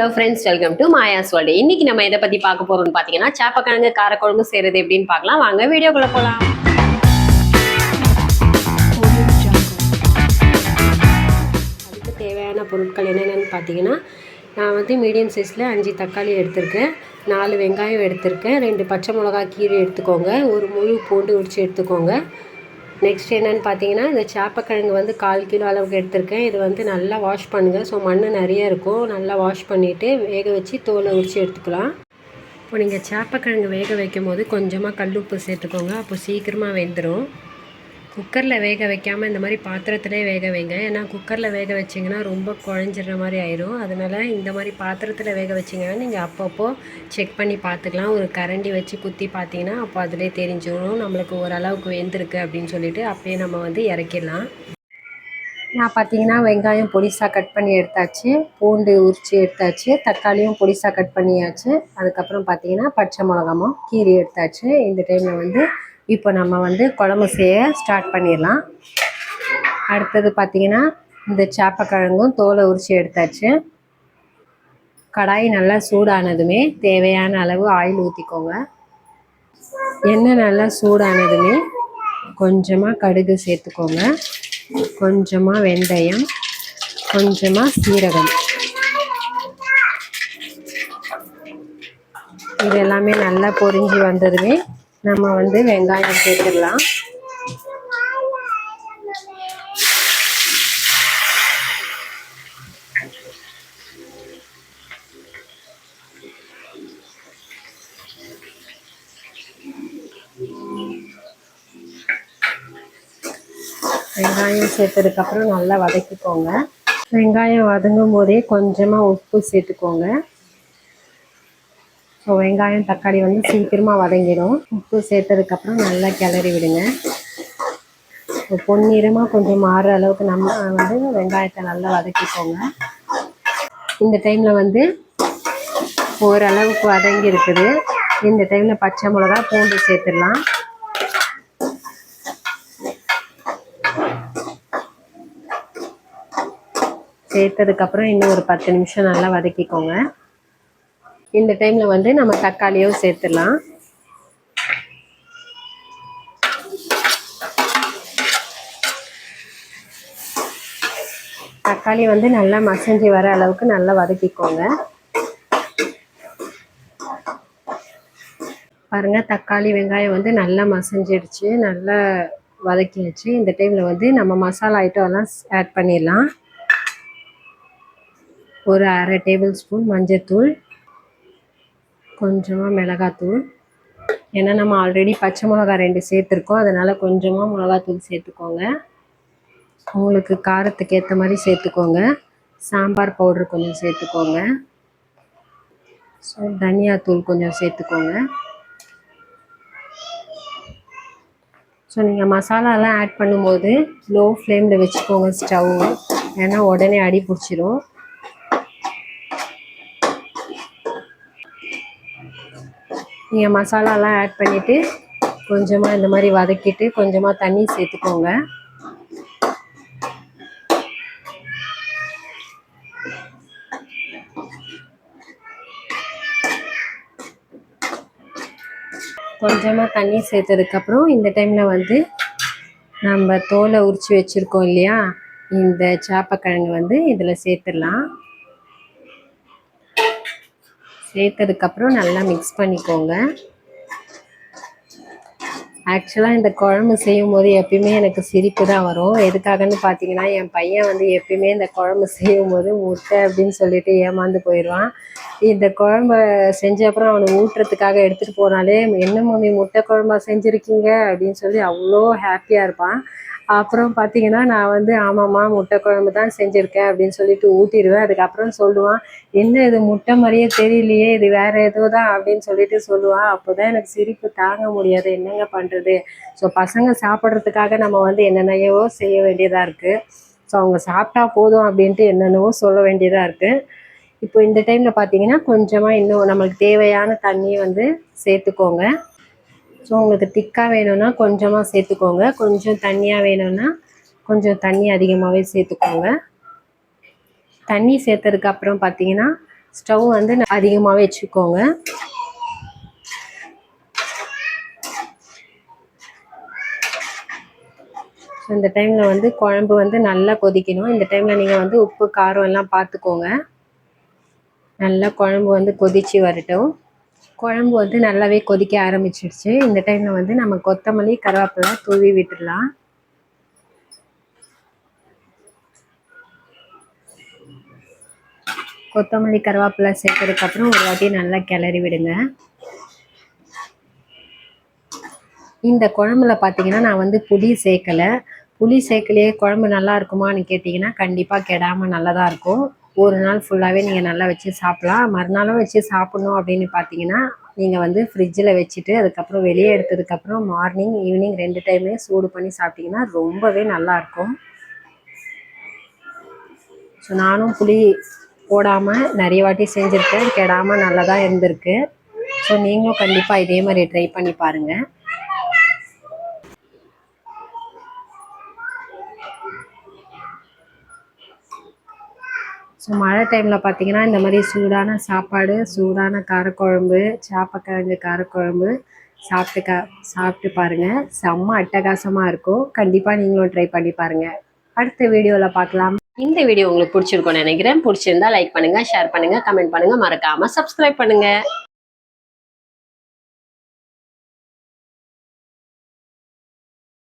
Hello friends welcome to Maya's world இன்னைக்கு நம்ம எதை பத்தி பார்க்க போறோம்னு பாத்தீங்கன்னா சாப்பக்கிழங்கு காரக்குழம்பு செய்யறது எப்படின்னு பார்க்கலாம். வாங்க வீடியோக்குள்ள போகலாம் அதுக்கு தேவையான பொருட்கள் என்னென்னு பார்த்தீங்கன்னா நான் வந்து மீடியம் சைஸில் அஞ்சு தக்காளி எடுத்திருக்கேன். நாலு வெங்காயம் எடுத்திருக்கேன். ரெண்டு பச்சை மிளகா கீரை எடுத்துக்கோங்க. ஒரு முழு பூண்டு உரிச்சு எடுத்துக்கோங்க. நெக்ஸ்ட் என்னென்னு பார்த்தீங்கன்னா இந்த சாப்பக்கிழங்கு வந்து கால் கிலோ அளவுக்கு எடுத்திருக்கேன். இது வந்து நல்லா வாஷ் பண்ணுங்கள் ஸோ மண் நிறைய இருக்கும். நல்லா வாஷ் பண்ணிவிட்டு வேக வச்சு தோலை உரித்து எடுத்துக்கலாம். இப்போ நீங்கள் சாப்பக்கிழங்கு வேக வைக்கும் போது கொஞ்சமாக கல் உப்பு சேர்த்துக்கோங்க. அப்போ சீக்கிரமாக வெந்துடும் குக்கரில் வேக வைக்காமல் இந்த மாதிரி பாத்திரத்திலே வேக வைங்க. ஏன்னா குக்கரில் வேக வச்சிங்கன்னா ரொம்ப குழஞ்சிடுற மாதிரி ஆயிரும். அதனால் இந்த மாதிரி பாத்திரத்தில் வேக வச்சிங்கன்னா நீங்கள் அப்பப்போ செக் பண்ணி பார்த்துக்கலாம் ஒரு கரண்டி வச்சு குத்தி பார்த்தீங்கன்னா அப்போ அதிலே தெரிஞ்சிடும் நம்மளுக்கு ஓரளவுக்கு வெந்திருக்கு அப்படின்னு சொல்லிட்டு அப்படியே நம்ம வந்து இறக்கிடலாம். நான் பார்த்தீங்கன்னா வெங்காயம் பொடிசாக கட் பண்ணி எடுத்தாச்சு. பூண்டு உரித்து எடுத்தாச்சு. தக்காளியும் பொடிசாக கட் பண்ணியாச்சு. அதுக்கப்புறம் பார்த்தீங்கன்னா பச்சை மிளகாமும் கீரி எடுத்தாச்சு. இந்த டைமில் வந்து இப்போ நம்ம வந்து குழம்பு செய்ய ஸ்டார்ட் பண்ணிடலாம். அடுத்தது பார்த்தீங்கன்னா இந்த சேப்பக்கிழங்கும் தோலை உரித்து எடுத்தாச்சு. கடாய் நல்லா சூடானதுமே தேவையான அளவு ஆயில் ஊற்றிக்கோங்க எண்ணெய் நல்லா சூடானதுமே கொஞ்சமாக கடுகு சேர்த்துக்கோங்க. கொஞ்சமாக வெந்தயம் கொஞ்சமாக சீரகம். இது எல்லாமே நல்லா பொரிஞ்சு வந்ததுமே நம்ம வந்து வெங்காயம் சேர்த்துடலாம் வெங்காயம் சேர்த்ததுக்கப்புறம் நல்லா வதக்கிக்கோங்க. வெங்காயம் வதங்கும் போதே கொஞ்சமாக உப்பு சேர்த்துக்கோங்க. ஸோ வெங்காயம் தக்காளி வந்து சீக்கிரமாக வதங்கிடும். உப்பு சேர்த்ததுக்கப்புறம் நல்லா கிளறி விடுங்க. ஸோ பொன்னிறமாக கொஞ்சம் மாறுற அளவுக்கு நம்ம வந்து வெங்காயத்தை நல்லா வதக்கிக்கோங்க. இந்த டைமில் வந்து ஓரளவுக்கு வதங்கி இருக்குது. இந்த டைமில் பச்சை மிளகா பூண்டு சேர்த்துடலாம். சேர்த்ததுக்கப்புறம் இன்னும் ஒரு பத்து நிமிஷம் நல்லா வதக்கிக்கோங்க. இந்த டைமில் வந்து நம்ம தக்காளியும் சேர்த்துடலாம். தக்காளி வந்து நல்லா மசஞ்சி வர அளவுக்கு நல்லா வதக்கிக்கோங்க. பாருங்க தக்காளி வெங்காயம் வந்து நல்லா மசஞ்சிடுச்சு நல்லா வதக்கிடுச்சு இந்த டைமில் வந்து நம்ம மசாலா ஐட்டம் எல்லாம் ஆட் பண்ணிடலாம். ஒரு அரை டேபிள் ஸ்பூன் மஞ்சத்தூள். கொஞ்சமாக மிளகாத்தூள். ஏன்னா நம்ம ஆல்ரெடி பச்சை மிளகா ரெண்டு சேர்த்துருக்கோம். அதனால் கொஞ்சமாக மிளகாத்தூள் சேர்த்துக்கோங்க. உங்களுக்கு காரத்துக்கு ஏற்ற மாதிரி சேர்த்துக்கோங்க. சாம்பார் பவுட்ரு கொஞ்சம் சேர்த்துக்கோங்க. ஸோ தனியாத்தூள் கொஞ்சம் சேர்த்துக்கோங்க. ஸோ நீங்கள் மசாலாலாம் ஆட் பண்ணும்போது லோ ஃப்ளேமில் வச்சுக்கோங்க ஸ்டவ் ஏன்னா உடனே அடி பிடிச்சிரும். நீங்கள் மசாலாலாம் ஆட் பண்ணிவிட்டு கொஞ்சமாக இந்த மாதிரி வதக்கிட்டு கொஞ்சமாக தண்ணி சேர்த்துக்கோங்க. கொஞ்சமாக தண்ணி சேர்த்ததுக்கப்புறம் இந்த டைமில் வந்து நம்ம தோலை உரித்து வச்சுருக்கோம் இல்லையா? இந்த சாப்பக்கிழங்கு வந்து இதில் சேர்த்துடலாம். சேர்த்ததுக்கப்புறம் நல்லா மிக்ஸ் பண்ணிக்கோங்க. ஆக்சுவலாக இந்த குழம்பு செய்யும் போது எப்பயுமே எனக்கு சிரிப்பு தான் வரும். எதுக்காகன்னு பார்த்தீங்கன்னா என் பையன் வந்து எப்பயுமே இந்த குழம்பு செய்யும் போது முட்டை அப்படின்னு சொல்லிட்டு ஏமாந்து போயிடுவான் இந்த குழம்ப செஞ்ச அப்புறம் அவனை ஊட்டுறதுக்காக எடுத்துகிட்டு போனாலே என்ன மம்மி முட்டை குழம்பா செஞ்சுருக்கீங்க? அப்படின்னு சொல்லி அவ்வளோ ஹாப்பியாக இருப்பான். அப்புறம் பார்த்தீங்கன்னா நான் வந்து ஆமாம்மா முட்டை குழம்பு தான் செஞ்சுருக்கேன் அப்படின்னு சொல்லிட்டு ஊட்டிடுவேன். அதுக்கப்புறம் சொல்லுவான் என்ன இது முட்டை மாதிரியே தெரியலையே இது வேற ஏதோ தான் அப்படின்னு சொல்லிட்டு சொல்லுவான் அப்போ தான் எனக்கு சிரிப்பு தாங்க முடியாது என்னங்க பண்ணுறது ஸோ பசங்க சாப்பிட்றதுக்காக நம்ம வந்து என்னென்னையோ செய்ய வேண்டியதாக இருக்குது ஸோ அவங்க சாப்பிட்டா போதும் அப்படின்ட்டு என்னென்னவோ சொல்ல வேண்டியதாக இருக்குது இப்போ இந்த டைமில் பார்த்தீங்கன்னா கொஞ்சமாக இன்னும் நம்மளுக்கு தேவையான தண்ணியை வந்து சேர்த்துக்கோங்க. ஸோ உங்களுக்கு திக்காக வேணும்னா கொஞ்சமாக சேர்த்துக்கோங்க. கொஞ்சம் தண்ணியாக வேணும்னா கொஞ்சம் தண்ணி அதிகமாகவே சேர்த்துக்கோங்க. தண்ணி சேர்த்ததுக்கு அப்புறம் பார்த்தீங்கன்னா ஸ்டவ் வந்து அதிகமாகவே வச்சுக்கோங்க. இந்த டைமில் வந்து குழம்பு வந்து நல்லா கொதிக்கணும். இந்த டைமில் நீங்கள் வந்து உப்பு காரம் எல்லாம் பார்த்துக்கோங்க நல்லா குழம்பு வந்து கொதித்து வரட்டும். குழம்பு வந்து நல்லாவே கொதிக்க ஆரம்பிச்சிடுச்சு. இந்த டைமில் வந்து நம்ம கொத்தமல்லி கருவேப்பிலை தூவி விட்டுடலாம். கொத்தமல்லி கருவேப்பிலை சேர்த்ததுக்கப்புறம் ஒரு வாட்டி நல்லா கிளறி விடுங்க. இந்த குழம்புல பார்த்தீங்கன்னா நான் வந்து புளி சேர்க்கலை. புளி சேர்க்கலையே குழம்பு நல்லா இருக்குமான்னு கேட்டிங்கன்னா கண்டிப்பாக கெடாமல் நல்லதாக இருக்கும். ஒரு நாள் ஃபுல்லாகவே நீங்கள் நல்லா வச்சு சாப்பிட்லாம். மறுநாளும் வச்சு சாப்பிட்ணும் அப்படின்னு பார்த்தீங்கன்னா நீங்கள் வந்து ஃப்ரிட்ஜில் வச்சுட்டு அதுக்கப்புறம் வெளியே எடுத்ததுக்கப்புறம் மார்னிங் ஈவினிங் ரெண்டு டைமே சூடு பண்ணி சாப்பிட்டிங்கன்னா ரொம்பவே நல்லாயிருக்கும் ஸோ நானும் புளி போடாமல் நிறைய வாட்டி செஞ்சுருக்கேன். கெடாமல் நல்லா தான் இருந்திருக்கு. ஸோ நீங்களும் கண்டிப்பாக இதே மாதிரி ட்ரை பண்ணி பாருங்கள் ஸோ மழை டைமில் பார்த்தீங்கன்னா இந்த மாதிரி சூடான சாப்பாடு சூடான காரக்குழம்பு சாப்பக்கிழங்கு காரக்குழம்பு சாப்பிட்டு கா சாப்பிட்டு பாருங்கள் செம்ம அட்டகாசமாக இருக்கும். கண்டிப்பாக நீங்களும் ட்ரை பண்ணி பாருங்கள் அடுத்த வீடியோவில் பார்க்கலாம் இந்த வீடியோ உங்களுக்கு பிடிச்சிருக்கும்னு நினைக்கிறேன். பிடிச்சிருந்தா லைக் பண்ணுங்கள் ஷேர் பண்ணுங்கள் கமெண்ட் பண்ணுங்கள் மறக்காமல் சப்ஸ்கிரைப் பண்ணுங்கள்